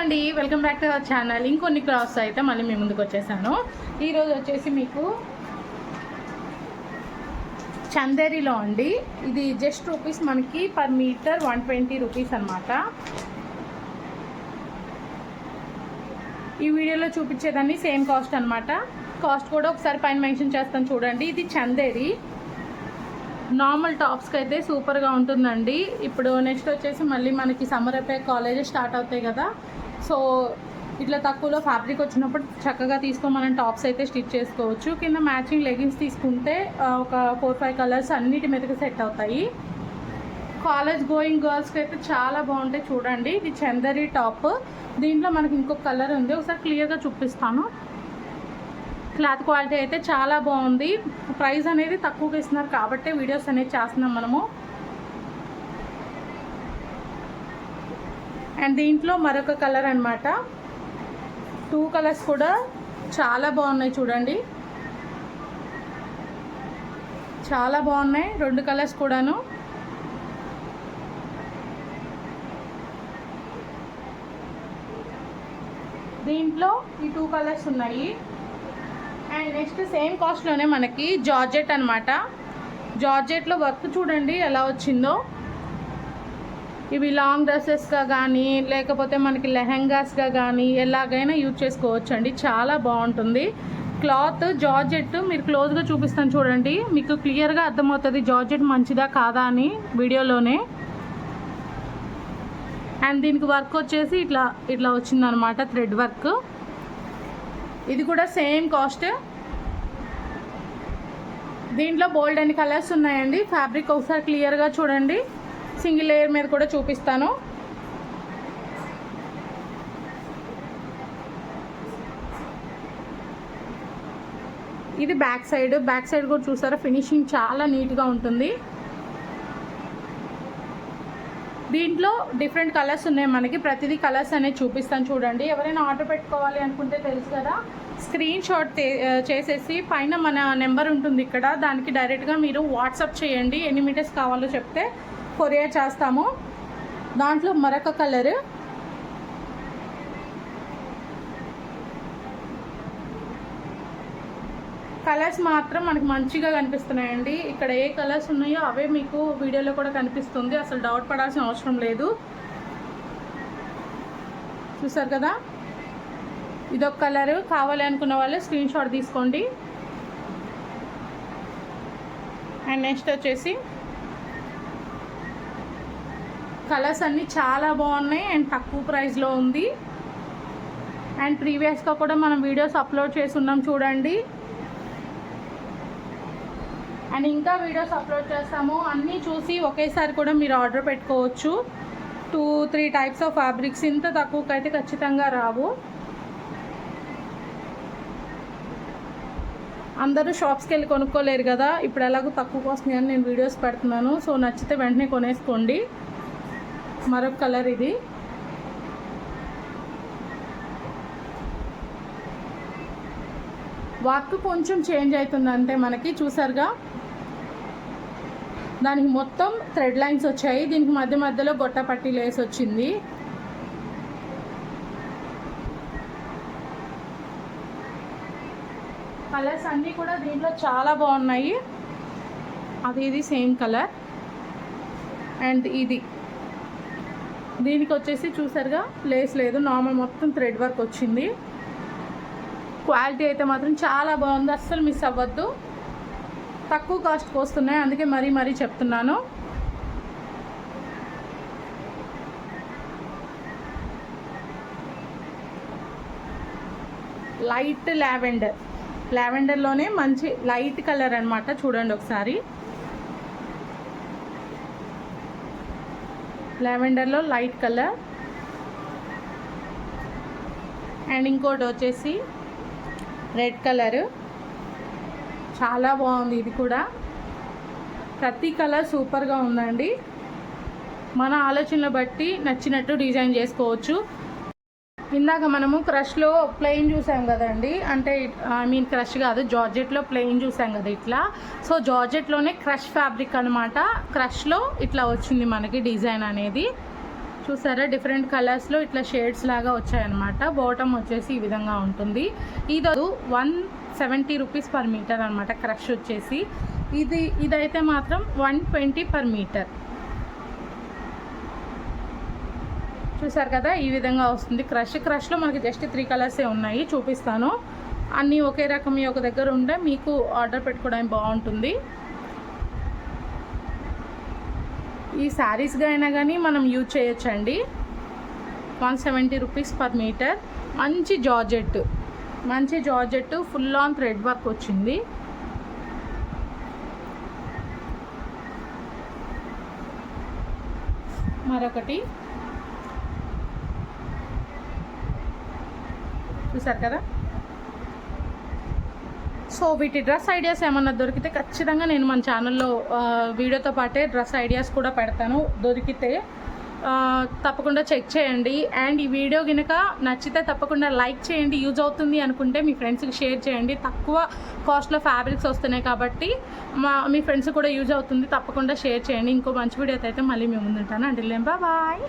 అండి welcome back to our channel ఇంకొన్ని clothes అయితే మళ్ళీ మీ ముందుకు వచ్చేసాను. ఈరోజు వచ్చేసి మీకు చందేరిలో అండి. ఇది జస్ట్ రూపీస్ మనకి per meter one twenty rupees అనమాట ఈ వీడియోలో చూపించేదాన్ని సేమ్ కాస్ట్ అనమాట కాస్ట్ కూడా ఒకసారి పైన మెన్షన్ చేస్తాను చూడండి. ఇది చందేరి. నార్మల్ టాప్స్కి అయితే సూపర్గా ఉంటుందండి. ఇప్పుడు నెక్స్ట్ వచ్చేసి మళ్ళీ మనకి సమ్మర్ అయిపోయి కాలేజెస్ స్టార్ట్ అవుతాయి కదా. సో ఇట్లా తక్కువలో ఫ్యాబ్రిక్ వచ్చినప్పుడు చక్కగా తీసుకొని మనం టాప్స్ అయితే స్టిచ్ చేసుకోవచ్చు. కింద మ్యాచింగ్ లెగిన్స్ తీసుకుంటే ఒక ఫోర్ ఫైవ్ కలర్స్ అన్నిటి మీదకి సెట్ అవుతాయి. కాలేజ్ గోయింగ్ గర్ల్స్కి అయితే చాలా బాగుంటాయి చూడండి. ఇది చందరి టాప్ దీంట్లో మనకి ఇంకొక కలర్ ఉంది. ఒకసారి క్లియర్గా చూపిస్తాను. క్లాత్ క్వాలిటీ అయితే చాలా బాగుంది. ప్రైస్ అనేది తక్కువగా ఇస్తున్నారు కాబట్టి వీడియోస్ అనేది చేస్తున్నాం మనము. అండ్ దీంట్లో మరొక కలర్ అన్నమాట. టూ కలర్స్ కూడా చాలా బాగున్నాయి చూడండి. చాలా బాగున్నాయి. రెండు కలర్స్ కూడాను. దీంట్లో ఈ టూ కలర్స్ ఉన్నాయి. అండ్ నెక్స్ట్ సేమ్ కాస్ట్లోనే మనకి జార్జెట్ అనమాట జార్జెట్లో వర్క్ చూడండి ఎలా వచ్చిందో. ఇవి లాంగ్ డ్రెస్సెస్గా కానీ లేకపోతే మనకి లెహెంగాస్గా కానీ ఎలాగైనా యూజ్ చేసుకోవచ్చు అండి చాలా బాగుంటుంది. క్లాత్ జార్జెట్ మీరు క్లోజ్గా చూపిస్తాను చూడండి. మీకు క్లియర్గా అర్థమవుతుంది జార్జెట్ మంచిదా కాదా అని వీడియోలోనే. అండ్ దీనికి వర్క్ వచ్చేసి ఇట్లా ఇట్లా వచ్చిందనమాట థ్రెడ్ వర్క్ ఇది కూడా సేమ్ కాస్ట్ దీంట్లో బోల్డ్ అన్ని కలర్స్ ఉన్నాయండి. ఫ్యాబ్రిక్ ఒకసారి క్లియర్గా చూడండి. సింగిల్ లేయర్ మీద కూడా చూపిస్తాను. ఇది బ్యాక్ సైడ్ బ్యాక్ సైడ్ కూడా చూసారా? ఫినిషింగ్ చాలా నీట్గా ఉంటుంది. దీంట్లో డిఫరెంట్ కలర్స్ ఉన్నాయి మనకి. ప్రతిదీ కలర్స్ అనేది చూపిస్తాను చూడండి. ఎవరైనా ఆర్డర్ పెట్టుకోవాలి అనుకుంటే తెలుసు కదా స్క్రీన్ షాట్ చేసేసి పైన మన నెంబర్ ఉంటుంది ఇక్కడ. దానికి డైరెక్ట్గా మీరు వాట్సాప్ చేయండి. ఎన్ని మీటర్స్ కావాలో చెప్తే కొరియర్ చేస్తాము. దాంట్లో మరొక కలర్. కలర్స్ మాత్రం మనకు మంచిగా కనిపిస్తున్నాయండి. ఇక్కడ ఏ కలర్స్ ఉన్నాయో అవే మీకు వీడియోలో కూడా కనిపిస్తుంది. అసలు డౌట్ పడాల్సిన అవసరం లేదు. చూసారు కదా? ఇదొక కలర్. కావాలి అనుకున్న వాళ్ళు స్క్రీన్ షాట్ తీసుకోండి. అండ్ నెక్స్ట్ వచ్చేసి కలర్స్ అన్నీ చాలా బాగున్నాయి అండ్ తక్కువ ప్రైస్లో ఉంది. అండ్ ప్రీవియస్గా కూడా మనం వీడియోస్ అప్లోడ్ చేసి ఉన్నాం చూడండి. అండ్ ఇంకా వీడియోస్ అప్లోడ్ చేస్తాము. అన్నీ చూసి ఒకేసారి కూడా మీరు ఆర్డర్ పెట్టుకోవచ్చు. Two three types of fabrics ఇంత తక్కువకి అయితే ఖచ్చితంగా రావు. అందరూ షాప్స్కి వెళ్ళి కొనుక్కోలేరు కదా. ఇప్పుడు ఎలాగో తక్కువ వస్తున్నాయని నేను వీడియోస్ పెడుతున్నాను. సో నచ్చితే వెంటనే కొనేసుకోండి. మరొక కలర్ ఇది. వర్క్ కొంచెం చేంజ్ అవుతుంది అంటే మనకి చూసారుగా? దానికి మొత్తం థ్రెడ్ లైన్స్ వచ్చాయి. దీనికి మధ్య మధ్యలో గొట్ట పట్టి లేస్ వచ్చింది. కలర్స్ అన్నీ కూడా దీంట్లో చాలా బాగున్నాయి. అది ఇది సేమ్ కలర్ అండ్ ఇది. దీనికి వచ్చేసి చూసారుగా లేస్ లేదు. నార్మల్ మొత్తం థ్రెడ్ వర్క్ వచ్చింది. క్వాలిటీ అయితే మాత్రం చాలా బాగుంది. అస్సలు మిస్ అవ్వద్దు. తక్కువ కాస్ట్కి వస్తున్నాయి. అందుకే మరీ మరీ చెప్తున్నాను. లైట్ లావెండర్ లావెండర్లోనే మంచి లైట్ కలర్ అనమాట చూడండి ఒకసారి. లావెండర్లో లైట్ కలర్. అండ్ ఇంకోటి వచ్చేసి రెడ్ కలర్. చాలా బాగుంది ఇది కూడా. ప్రతి కలర్ సూపర్గా ఉందండి. మన ఆలోచనలు బట్టి నచ్చినట్టు డిజైన్ చేసుకోవచ్చు. ఇందాక మనము క్రష్లో ప్లెయిన్ చూసాం కదండి. అంటే ఐ మీన్ క్రష్ కాదు జార్జెట్లో ప్లెయిన్ చూసాం కదా ఇట్లా. సో జార్జెట్లోనే క్రష్ ఫ్యాబ్రిక్ అనమాట క్రష్లో ఇట్లా వచ్చింది మనకి డిజైన్ అనేది. చూసారా? డిఫరెంట్ కలర్స్లో ఇట్లా షేడ్స్ లాగా వచ్చాయన్నమాట. బాటమ్ వచ్చేసి ఈ విధంగా ఉంటుంది. ఇది one seventy rupees per metre అనమాట క్రష్ వచ్చేసి. ఇది ఇదైతే మాత్రం వన్ ట్వంటీ పర్ మీటర్. చూసారు కదా ఈ విధంగా వస్తుంది. క్రష్ క్రష్లో మనకి జస్ట్ త్రీ కలర్సే ఉన్నాయి చూపిస్తాను. అన్నీ ఒకే రకం ఒక దగ్గర ఉంటే మీకు ఆర్డర్ పెట్టుకోవడానికి బాగుంటుంది. ఈ శారీస్గా అయినా కానీ మనం యూజ్ చేయొచ్చండి. One seventy rupees per metre. మంచి జార్జెట్ మంచి georgette full on thread work వచ్చింది. మరొకటి. చూసారు కదా? సో వీటి డ్రెస్ ఐడియాస్ ఏమన్నా దొరికితే ఖచ్చితంగా నేను మన ఛానల్లో వీడియోతో పాటే డ్రెస్ ఐడియాస్ కూడా పెడతాను. దొరికితే తప్పకుండా చెక్ చేయండి. అండ్ ఈ వీడియో కనుక నచ్చితే తప్పకుండా లైక్ చేయండి. యూజ్ అవుతుంది అనుకుంటే మీ ఫ్రెండ్స్కి షేర్ చేయండి. తక్కువ కాస్ట్లో ఫ్యాబ్రిక్స్ వస్తున్నాయి కాబట్టి మా మీ ఫ్రెండ్స్ కూడా యూజ్ అవుతుంది. తప్పకుండా షేర్ చేయండి. ఇంకో మంచి వీడియోతో అయితే మళ్ళీ మేము ముందుంటాను. అంటే బాయ్!